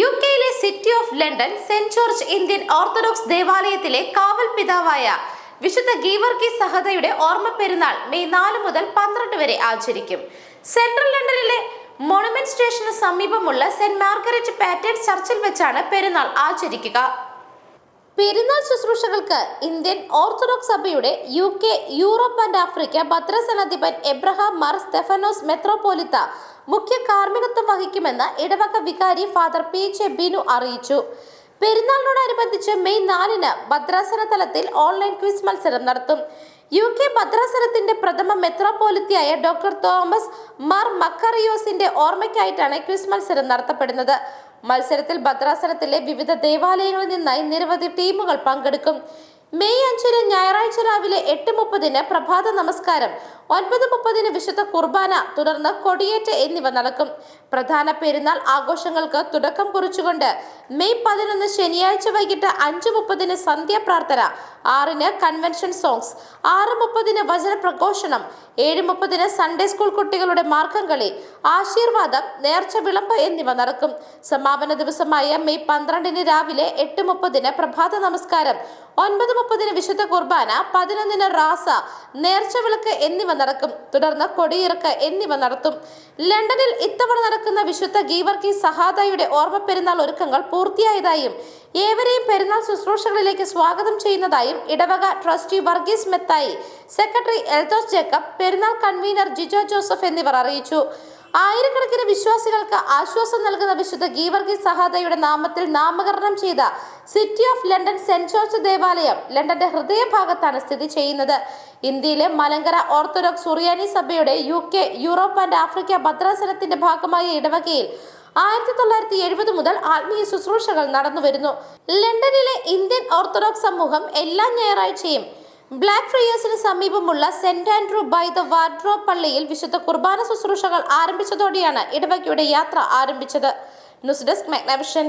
U കെയിലെ City of London Saint George Indian Orthodox ദേവാലയത്തിലെ കാവൽ പിതാവായ വിശുദ്ധ ഗീവർക്കി സഹതയുടെ ഓർമ്മ പെരുന്നാൾ മെയ് നാല് മുതൽ പന്ത്രണ്ട് വരെ ആചരിക്കും. സെൻട്രൽ ലണ്ടനിലെ മോണുമെന്റ് സ്റ്റേഷന് സമീപമുള്ള സെന്റ് മാർഗരറ്റ് പാറ്റേഡ് ചർച്ചിൽ വെച്ചാണ് പെരുന്നാൾ ആചരിക്കുക. പെരുന്നാൾ ശുശ്രൂഷകൾക്ക് ഇന്ത്യൻ ഓർത്തഡോക്സ് സഭയുടെ UK Europe and Africa ഭദ്രസനാധിപൻ എബ്രഹാം മാർ സ്റ്റെഫനോസ് മെത്രോപോലിത്ത മുഖ്യ കാർമ്മികത്വം വഹിക്കുമെന്ന് ഇടവക വികാരി ഫാദർ പി ജെ ബിനു അറിയിച്ചു. പെരുന്നാളിനോടനുബന്ധിച്ച് മെയ് നാലിന് ഭദ്രാസന തലത്തിൽ ഓൺലൈൻ ക്വിസ് മത്സരം നടത്തും. യു കെ ഭദ്രാസനത്തിന്റെ പ്രഥമ മെത്രോപോലിത്തിയായ ഡോക്ടർ തോമസ് മാർ മക്കറിയോസിന്റെ ഓർമ്മയ്ക്കായിട്ടാണ് ക്വിസ് മത്സരം നടത്തപ്പെടുന്നത്. മത്സരത്തിൽ ഭദ്രാസനത്തിലെ വിവിധ ദേവാലയങ്ങളിൽ നിന്നായി നിരവധി ടീമുകൾ പങ്കെടുക്കും. മെയ് അഞ്ചിന് ഞായറാഴ്ച രാവിലെ എട്ട് മുപ്പതിന് പ്രഭാത നമസ്കാരം ഒൻപത് മുപ്പതിന് വിശുദ്ധ കുർബാന തുടർന്ന് കൊടിയേറ്റ് എന്നിവ നടക്കും. പ്രധാന പെരുന്നാൾ ആഘോഷങ്ങൾക്ക് തുടക്കം കുറിച്ചുകൊണ്ട് മെയ് പതിനൊന്ന് ശനിയാഴ്ച വൈകിട്ട് അഞ്ച് മുപ്പതിന് സന്ധ്യാപ്രാർത്ഥന ആറിന് കൺവെൻഷൻ സോങ്സ് ആറ് മുപ്പതിന് വചന പ്രഘോഷണം ഏഴ് മുപ്പതിന് സൺഡേ സ്കൂൾ കുട്ടികളുടെ മാർഗം കളി ആശീർവാദം നേർച്ച വിളമ്പ് എന്നിവ നടക്കും. സമാപന ദിവസമായ മെയ് പന്ത്രണ്ടിന് രാവിലെ എട്ട് മുപ്പതിന് പ്രഭാത നമസ്കാരം ഒൻപത് മുപ്പതിന് വിശുദ്ധ കുർബാന പതിനൊന്നിന് റാസ നേർച്ച വിളക്ക് എന്നിവ നടക്കും. തുടർന്ന് കൊടിയിറക്ക് എന്നിവ നടത്തും. ലണ്ടനിൽ ഇത്തവണ നടക്കുന്ന വിശുദ്ധ ഗീവർക്കി സഹാദയുടെ ഓർമ്മ പെരുന്നാൾ ഒരുക്കങ്ങൾ പൂർത്തിയായതായും ഏവരെയും പെരുന്നാൾ ശുശ്രൂഷകളിലേക്ക് സ്വാഗതം ചെയ്യുന്നതായും ഇടവക trustee Varghese Mathai secretary എൽതോസ് Jacob പെരുന്നാൾ കൺവീനർ ജിജോ ജോസഫ് എന്നിവർ അറിയിച്ചു. ആയിരക്കണക്കിന് വിശ്വാസികൾക്ക് ആശ്വാസം നൽകുന്ന വിശുദ്ധ ഗീവർഗി സഹാദയുടെ നാമത്തിൽ നാമകരണം ചെയ്ത City of London Saint George ദേവാലയം ലണ്ടന്റെ ഹൃദയഭാഗത്താണ് സ്ഥിതി ചെയ്യുന്നത്. ഇന്ത്യയിലെ മലങ്കര ഓർത്തഡോക്സ് സുറിയാനി സഭയുടെ UK Europe and Africa ഭദ്രാസനത്തിന്റെ ഭാഗമായ ഇടവകയിൽ ആയിരത്തി തൊള്ളായിരത്തി എഴുപത് മുതൽ ആത്മീയ ശുശ്രൂഷകൾ നടന്നുവരുന്നു. ലണ്ടനിലെ ഇന്ത്യൻ ഓർത്തഡോക്സ് സമൂഹം എല്ലാ ഞായറാഴ്ചയും ബ്ലാക്ക് ഫ്രയേഴ്സിന് സമീപമുള്ള Saint Andrew by the Wardrobe പള്ളിയിൽ വിശുദ്ധ കുർബാന ശുശ്രൂഷകൾ ആരംഭിച്ചതോടെയാണ് ഇടവകയുടെ യാത്ര ആരംഭിച്ചത്. News desk Magnavision.